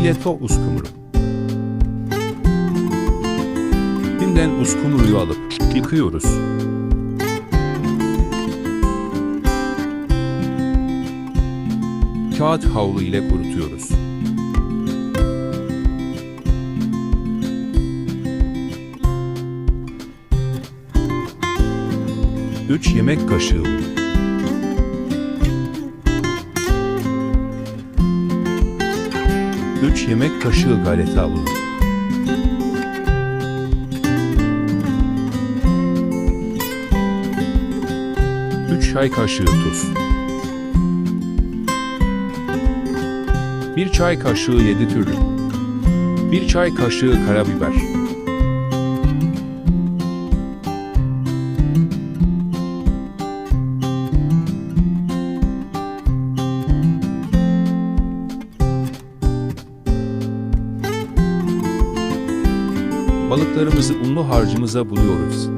Fileto uskumru. Binden uskumruyu alıp yıkıyoruz. Kağıt havlu ile kurutuyoruz. Üç yemek kaşığı un. Üç yemek kaşığı galeta unu. Üç çay kaşığı tuz. Bir çay kaşığı yedi türlü. Bir çay kaşığı karabiber. Balıklarımızı unlu harcımıza buluyoruz.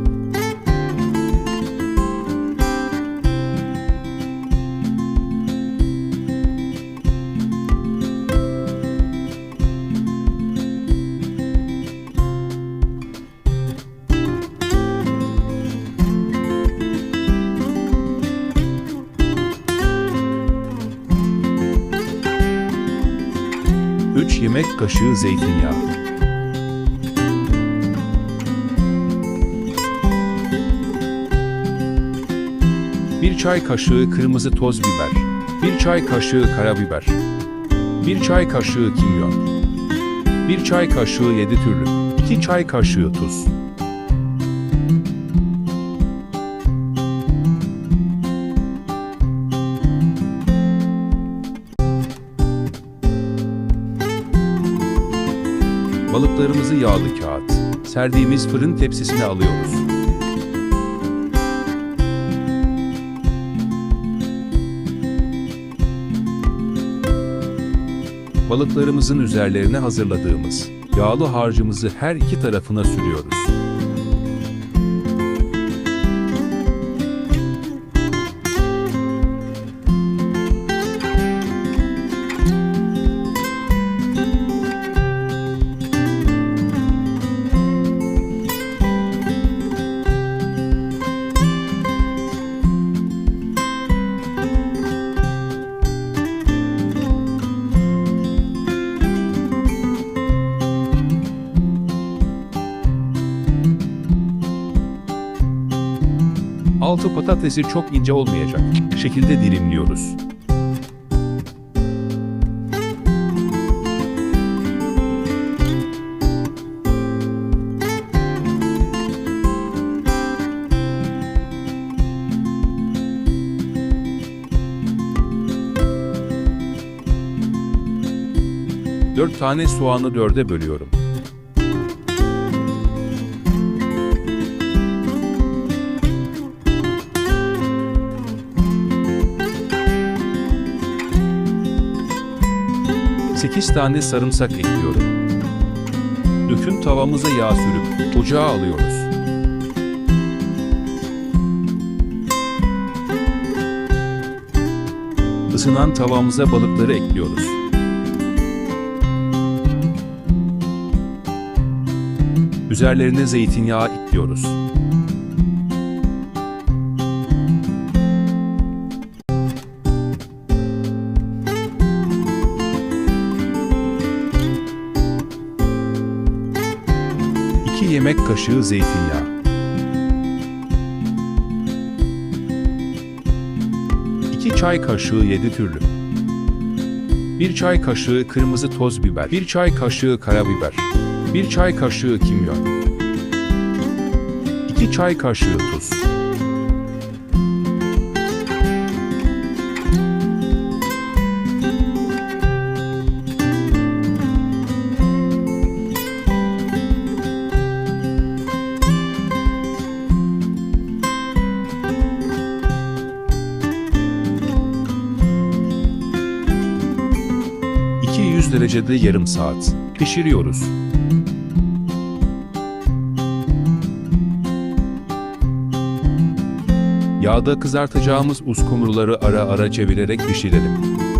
Üç yemek kaşığı zeytinyağı. Bir çay kaşığı kırmızı toz biber. Bir çay kaşığı karabiber. Bir çay kaşığı kimyon. Bir çay kaşığı yedi türlü. İki çay kaşığı tuz. Balıklarımızı yağlı kağıt, serdiğimiz fırın tepsisine alıyoruz. Balıklarımızın üzerlerine hazırladığımız yağlı harcımızı her iki tarafına sürüyoruz. Altı patatesi çok ince olmayacak şekilde dilimliyoruz. Dört tane soğanı dörde bölüyorum. Sekiz tane sarımsak ekliyorum. Döküm tavamıza yağ sürüp ocağa alıyoruz. Isınan tavamıza balıkları ekliyoruz. Üzerlerine zeytinyağı ekliyoruz. İki yemek kaşığı zeytinyağı. İki çay kaşığı yedi türlü. Bir çay kaşığı kırmızı toz biber. Bir çay kaşığı karabiber. Bir çay kaşığı kimyon. İki çay kaşığı tuz. ...200 derecede yarım saat pişiriyoruz. Yağda kızartacağımız uskumruları ara ara çevirerek pişirelim.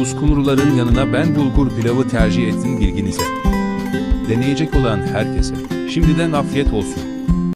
Uskumruların yanına ben bulgur pilavı tercih ettim bilginize. Deneyecek olan herkese şimdiden afiyet olsun.